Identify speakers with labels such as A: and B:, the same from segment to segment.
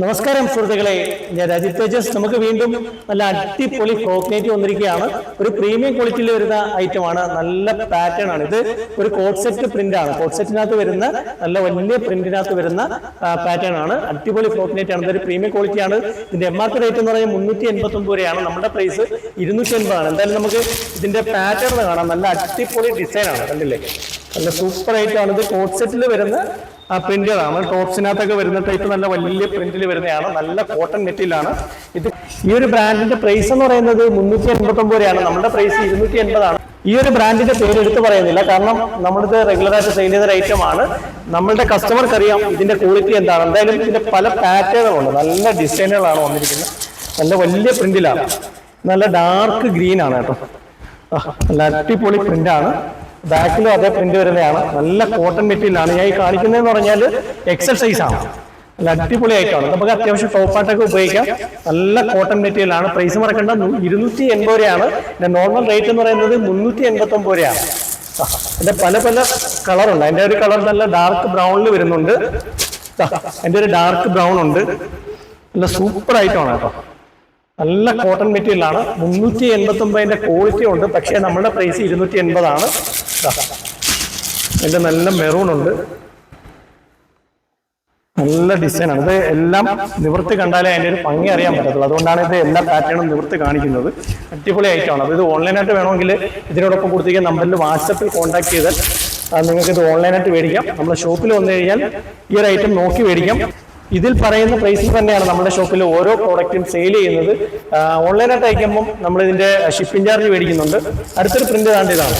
A: നമസ്കാരം സുഹൃത്തുക്കളെ. ഞാൻ രാജീവ് തേജസ്. നമുക്ക് വീണ്ടും നല്ല അടിപൊളി ഫ്രോക്നേറ്റ് വന്നിരിക്കുകയാണ്. ഒരു പ്രീമിയം ക്വാളിറ്റിയിൽ വരുന്ന ഐറ്റം ആണ്. നല്ല പാറ്റേൺ ആണ്. ഇത് ഒരു കോട്ട് സെറ്റ് പ്രിന്റ് ആണ്. കോട്ട് സെറ്റിനകത്ത് വരുന്ന നല്ല വലിയ പ്രിന്റിനകത്ത് വരുന്ന പാറ്റേൺ ആണ്. അടിപൊളി ഫ്രോക്ക് ആണ്. ഇതൊരു പ്രീമിയം ക്വാളിറ്റി ആണ്. ഇതിന്റെ എം ആർ പി റേറ്റ് എന്ന് പറയുന്നത് മുന്നൂറ്റി എൺപത്തി ഒമ്പത് രൂപയാണ്. നമ്മുടെ പ്രൈസ് ഇരുന്നൂറ്റി എൺപതാണ് എന്തായാലും നമുക്ക് ഇതിന്റെ പാറ്റേൺ കാണാം. നല്ല അടിപൊളി ഡിസൈൻ ആണ്. കണ്ടില്ലേ? നല്ല സൂപ്പർ ഐറ്റം ആണ് ഇത് കോട്ട് സെറ്റിൽ വരുന്ന ആ പ്രിന്റുകളാണ് ടോപ്സിനകത്തൊക്കെ വരുന്ന ടൈപ്പ് നല്ല വലിയ പ്രിന്റിൽ വരുന്നതാണ്. നല്ല കോട്ടൺ മെറ്റീരിയലാണ് ഇത് ഈ ഒരു ബ്രാൻഡിന്റെ പ്രൈസ് എന്ന് പറയുന്നത് മുന്നൂറ്റി എൺപത്തി ഒമ്പത് രൂപയാണ്. നമ്മുടെ പ്രൈസ് ഇരുന്നൂറ്റി എൺപതാണ് ഈ ഒരു ബ്രാൻഡിന്റെ പേര് എടുത്ത് പറയുന്നില്ല. കാരണം നമ്മളിത് റെഗുലർ ആയിട്ട് സെയിൽ ചെയ്ത ഐറ്റം ആണ്. നമ്മളുടെ കസ്റ്റമർക്ക് അറിയാം ഇതിന്റെ ക്വാളിറ്റി എന്താണ്. എന്തായാലും ഇതിന്റെ പല പാറ്റേണുകളുണ്ട് നല്ല ഡിസൈനുകളാണ് വന്നിരിക്കുന്നത്. നല്ല വലിയ പ്രിന്റിലാണ് നല്ല ഡാർക്ക് ഗ്രീൻ ആണ് കേട്ടോ. നല്ല അടിപൊളി പ്രിന്റ് ആണ്. ബാക്കിലും അതേ പ്രിന്റ് വരുന്നതാണ്. നല്ല കോട്ടൺ മെറ്റീരിയലാണ് ഞാൻ ഈ കാണിക്കുന്നതെന്ന് പറഞ്ഞാൽ എക്സൽ സൈസ് ആണ്. നല്ല അടിപൊളി ആയിട്ടാണ് നമുക്ക് അത്യാവശ്യം ടോപ്പായിട്ടൊക്കെ ഉപയോഗിക്കാം. നല്ല കോട്ടൺ മെറ്റീരിയൽ ആണ്. പ്രൈസ് മറക്കേണ്ട. ഇരുന്നൂറ്റി എൺപത് രൂപയാണ്. പിന്നെ നോർമൽ റേറ്റ് എന്ന് പറയുന്നത് മുന്നൂറ്റി എൺപത്തി ഒമ്പത് രൂപയാണ് എന്റെ പല പല കളറുണ്ട് എന്റെ ഒരു കളർ നല്ല ഡാർക്ക് ബ്രൗണിൽ വരുന്നുണ്ട്. എന്റെ ഒരു ഡാർക്ക് ബ്രൗൺ ഉണ്ട്. നല്ല സൂപ്പർ ആയിട്ടാണ് കേട്ടോ. നല്ല കോട്ടൺ മെറ്റീരിയലാണ് മുന്നൂറ്റി എൺപത്തി ഒമ്പതിന്റെ ക്വാളിറ്റി ഉണ്ട്. പക്ഷേ നമ്മുടെ പ്രൈസ് ഇരുന്നൂറ്റി എൺപതാണ് ഇതിന്റെ നല്ല മെറൂൺ ഉണ്ട്. നല്ല ഡിസൈനാണ് ഇത് എല്ലാം നിവൃത്തി കണ്ടാലേ അതിന്റെ ഒരു ഭംഗി അറിയാൻ പറ്റത്തുള്ളൂ. അതുകൊണ്ടാണ് ഇത് എല്ലാ പാറ്റേണും നിവൃത്തി കാണിക്കുന്നത്. അടിപൊളി ഐറ്റമാണ് അത് ഇത് ഓൺലൈനായിട്ട് വേണമെങ്കിൽ ഇതിനോടൊപ്പം കൊടുത്തിരിക്കുന്ന നമ്പറിൽ വാട്സപ്പിൽ കോൺടാക്ട് ചെയ്താൽ നിങ്ങൾക്ക് ഇത് ഓൺലൈനായിട്ട് മേടിക്കാം. നമ്മുടെ ഷോപ്പിൽ വന്നു കഴിഞ്ഞാൽ ഈ ഒരു ഐറ്റം നോക്കി മേടിക്കാം. ഇതിൽ പറയുന്ന പ്രൈസിൽ തന്നെയാണ് നമ്മുടെ ഷോപ്പിൽ ഓരോ പ്രോഡക്റ്റും സെയിൽ ചെയ്യുന്നത്. ഓൺലൈനായിട്ട് അയക്കുമ്പം ഇതിന്റെ ഷിപ്പിംഗ് ചാർജ് മേടിക്കുന്നുണ്ട്. അടുത്തൊരു പ്രിന്റ് താണ്ടിയതാണ്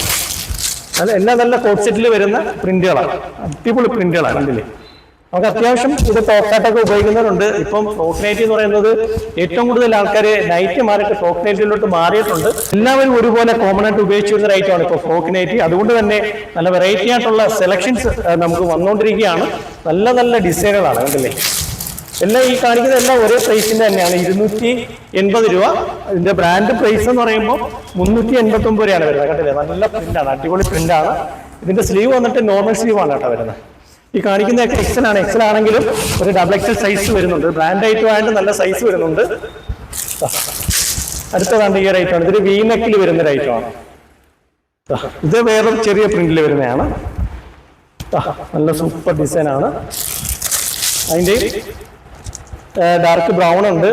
A: അത് എല്ലാം നല്ല കോട്ട് സെറ്റിൽ വരുന്ന പ്രിന്റുകളാണ്. അടിപൊളി പ്രിന്റുകളാണ്. അല്ലേ നമുക്ക് അത്യാവശ്യം ഇത് ടോക്കായിട്ടൊക്കെ ഉപയോഗിക്കുന്നവരുണ്ട്. ഇപ്പം ടോക്ക് നൈറ്റ് എന്ന് പറയുന്നത് ഏറ്റവും കൂടുതൽ ആൾക്കാർ നൈറ്റ് മാറിയിട്ട് ടോക്ക് നൈറ്റിലോട്ട് മാറിയിട്ടുണ്ട്. എല്ലാവരും ഒരുപോലെ കോമൺ ആയിട്ട് ഉപയോഗിച്ചു വരുന്ന ഒരു ഐറ്റമാണ് ഇപ്പോൾ ഫ്രോക്ക് നൈറ്റ് അതുകൊണ്ട് തന്നെ നല്ല വെറൈറ്റി ആയിട്ടുള്ള സെലക്ഷൻസ് നമുക്ക് വന്നുകൊണ്ടിരിക്കുകയാണ് നല്ല നല്ല ഡിസൈനുകളാണ് കണ്ടില്ലേ? എല്ലാം ഈ കാണിക്കുന്ന എല്ലാം ഒരേ പ്രൈസിന്റെ തന്നെയാണ്. ഇരുന്നൂറ്റി എൺപത് രൂപ. ഇതിന്റെ ബ്രാൻഡ് പ്രൈസ് എന്ന് പറയുമ്പോൾ മുന്നൂറ്റി എൺപത്തി ഒമ്പത് രൂപയാണ് വരുന്നത്. കണ്ടില്ലേ? നല്ല പ്രിന്റാണ് അടിപൊളി പ്രിന്റാണ് ഇതിന്റെ സ്ലീവ് വന്നിട്ട് നോർമൽ സ്ലീവ് ആണ് കേട്ടോ വരുന്നത്. ഈ കാണിക്കുന്ന എക്സൽ ആണ്. എക്സൽ ആണെങ്കിലും ഒരു ഡബിൾ എക്സൽ സൈസ് വരുന്നുണ്ട്. ബ്രാൻഡ് ആയിട്ട് നല്ല സൈസ് വരുന്നുണ്ട്. അടുത്തതാണ് ഈ ഒരു ഐറ്റമാണ് ഇതൊരു വി നെക്കിൽ വരുന്ന ഒരു ഐറ്റമാണ്. ഇത് വേറെ ചെറിയ പ്രിന്റിൽ വരുന്നതാണ്. നല്ല സൂപ്പർ ഡിസൈൻ ആണ്. അതിന്റെ ഡാർക്ക് ബ്രൗൺ ഉണ്ട്.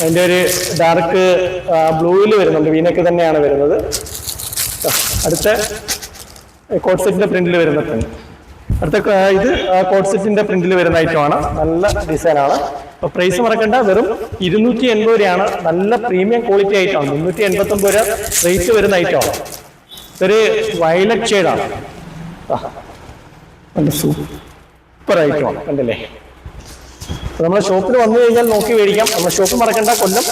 A: അതിന്റെ ഒരു ഡാർക്ക് ബ്ലൂവിൽ വരുന്നുണ്ട്. വീനക്ക് തന്നെയാണ് വരുന്നത്. അടുത്ത കോട്ട് സെറ്റിന്റെ പ്രിന്റിൽ വരുന്ന പ്രിന്റ് അടുത്ത ഇത് കോട്ട് സെറ്റിന്റെ പ്രിന്റിൽ വരുന്ന ഐറ്റമാണ് നല്ല ഡിസൈൻ ആണ്. അപ്പൊ പ്രൈസ് മറക്കണ്ട. വെറും ഇരുന്നൂറ്റി എൺപത് രൂപയാണ്. നല്ല പ്രീമിയം ക്വാളിറ്റി ഐറ്റമാണ് മുന്നൂറ്റി എൺപത്തി ഒമ്പത് രൂപ റേറ്റ് വരുന്ന ഐറ്റമാണ് ഒരു വയലറ്റ് ഷെയ്ഡാണ് സൂപ്പർ ഐറ്റമാണ് കണ്ടില്ലേ? നമ്മുടെ ഷോപ്പിൽ വന്നു കഴിഞ്ഞാൽ നോക്കി മേടിക്കാം. നമ്മുടെ ഷോപ്പ് മറക്കണ്ട കൊല്ലം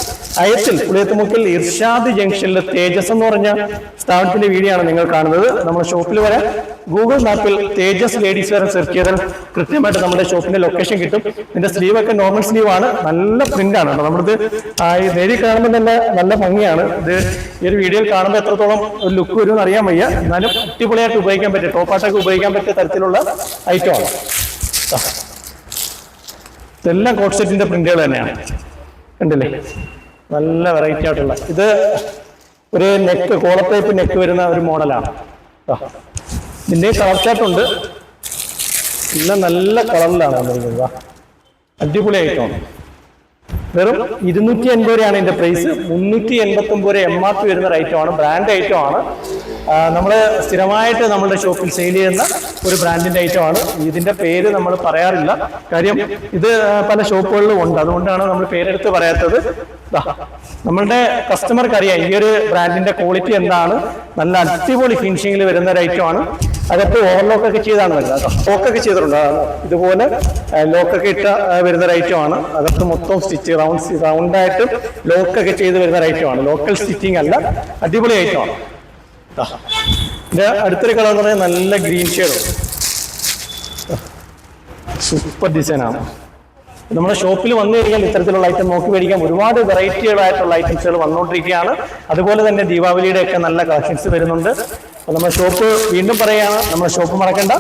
A: അയത്തിൽ പുളിയത്തുമുക്കിൽ ഇർഷാദ് ജംഗ്ഷനിൽ തേജസ് എന്ന് പറഞ്ഞ സ്ഥാപനത്തിന്റെ വീഡിയോ ആണ് നിങ്ങൾ കാണുന്നത്. നമ്മുടെ ഷോപ്പിൽ വരെ. ഗൂഗിൾ മാപ്പിൽ തേജസ് ലേഡീസ് വരെ സെർച്ച് ചെയ്താൽ കൃത്യമായിട്ട് നമ്മുടെ ഷോപ്പിന്റെ ലൊക്കേഷൻ കിട്ടും. ഇതിന്റെ സ്ലീവ് ഒക്കെ നോർമൽ സ്ലീവ് ആണ്. നല്ല പ്രിന്റ് ആണ് നമ്മളിത് നേരിൽ കാണുമ്പോൾ തന്നെ നല്ല ഭംഗിയാണ്. ഇത് ഈ ഒരു വീഡിയോയിൽ കാണുമ്പോൾ എത്രത്തോളം ഒരു ലുക്ക് വരും എന്ന് അറിയാൻ വയ്യ. എന്നാലും അടിപൊളിയായിട്ട് ഉപയോഗിക്കാൻ പറ്റിയ ടോപ്പാട്ടൊക്കെ ഉപയോഗിക്കാൻ പറ്റിയ തരത്തിലുള്ള ഐറ്റമാണ്. ഇതെല്ലാം കോട്ട് സെറ്റിന്റെ പ്രിന്റുകൾ തന്നെയാണ്. കണ്ടില്ലേ? നല്ല വെറൈറ്റി ആയിട്ടുള്ള. ഇത് ഒരു നെക്ക് കോളർ ടൈപ്പ് നെക്ക് വരുന്ന ഒരു മോഡലാണ്. ഇതിന്റെ കളർ ചാർട്ട് ഉണ്ട്. എല്ലാം നല്ല കളറിലാണ് വന്നിരിക്കുന്നത്. അടിപൊളി ഐറ്റമാണ് വെറും ഇരുന്നൂറ്റി എൺപത് രൂപയാണ് ഇതിന്റെ പ്രൈസ് മുന്നൂറ്റി എൺപത്തി ഒമ്പത് എം ആർ പി വരുന്ന ഒരു ഐറ്റമാണ് ബ്രാൻഡ് ഐറ്റമാണ് നമ്മൾ സ്ഥിരമായിട്ട് നമ്മുടെ ഷോപ്പിൽ സെയിൽ ചെയ്യുന്ന ഒരു ബ്രാൻഡിന്റെ ഐറ്റമാണ് ഇതിന്റെ പേര് നമ്മൾ പറയാറില്ല. കാര്യം ഇത് പല ഷോപ്പുകളിലും ഉണ്ട്. അതുകൊണ്ടാണ് നമ്മൾ പേരെടുത്ത് പറയാത്തത്. നമ്മളുടെ കസ്റ്റമർക്ക് അറിയാം ഈ ഒരു ബ്രാൻഡിന്റെ ക്വാളിറ്റി എന്താണ്. നല്ല അടിപൊളി ഫിനിഷിംഗിൽ വരുന്ന ഒരു ഐറ്റമാണ് അകത്ത് ഓവർലോക്ക് ഒക്കെ ചെയ്താണ് വരുന്നത് ലോക്കൊക്കെ ചെയ്തിട്ടുണ്ട്. ഇതുപോലെ ലോക്കൊക്കെ ഇട്ട വരുന്ന ഒരു ഐറ്റമാണ് അകത്ത് മൊത്തം സ്റ്റിച്ച് റൗണ്ട് റൗണ്ടായിട്ട് ലോക്കൊക്കെ ചെയ്ത് വരുന്ന ഒരു ഐറ്റമാണ് ലോക്കൽ സ്റ്റിച്ചിങ് അല്ല അടിപൊളി ഐറ്റമാണ് ദാ. ഇത് അടുത്തൊരു കളർ എന്ന് പറഞ്ഞാൽ നല്ല ഗ്രീൻ ഷെയ്ഡ് സൂപ്പർ ഡിസൈനാണ് നമ്മുടെ ഷോപ്പിൽ വന്നു കഴിഞ്ഞാൽ ഇത്തരത്തിലുള്ള ഐറ്റം നോക്കി മേടിക്കാം. ഒരുപാട് വെറൈറ്റികളായിട്ടുള്ള ഐറ്റംസുകൾ വന്നുകൊണ്ടിരിക്കുകയാണ്. അതുപോലെ തന്നെ ദീപാവലിയുടെ ഒക്കെ നല്ല കളക്ഷൻസ് വരുന്നുണ്ട്. നമ്മുടെ ഷോപ്പ് വീണ്ടും പറയുകയാണ്. നമ്മുടെ ഷോപ്പ് മറക്കണ്ട.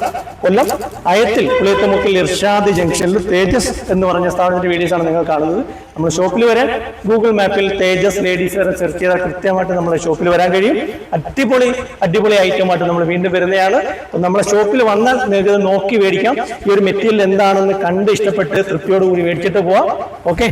A: കൊല്ലം അയത്തിൽ പുളിയത്തുമുക്കിൽ ഇർഷാദ് ജംഗ്ഷനിൽ തേജസ് എന്ന് പറഞ്ഞ സ്ഥാപനത്തിന്റെ വീഡിയോസ് ആണ് നിങ്ങൾ കാണുന്നത്. നമ്മുടെ ഷോപ്പിൽ വരാൻ ഗൂഗിൾ മാപ്പിൽ തേജസ് ലേഡീസ് വരെ സെർച്ച് ചെയ്താൽ കൃത്യമായിട്ട് നമ്മുടെ ഷോപ്പിൽ വരാൻ കഴിയും. അടിപൊളി അടിപൊളി ഐറ്റമായിട്ട് നമ്മൾ വീണ്ടും വരുന്നതാണ്. അപ്പൊ നമ്മുടെ ഷോപ്പിൽ വന്നാൽ നിങ്ങൾക്ക് നോക്കി മേടിക്കാം. ഈ ഒരു മെറ്റീരിയൽ എന്താണെന്ന് കണ്ട് ഇഷ്ടപ്പെട്ട് തൃപ്തിയോടുകൂടി മേടിച്ചിട്ട് പോവാം. ഓക്കെ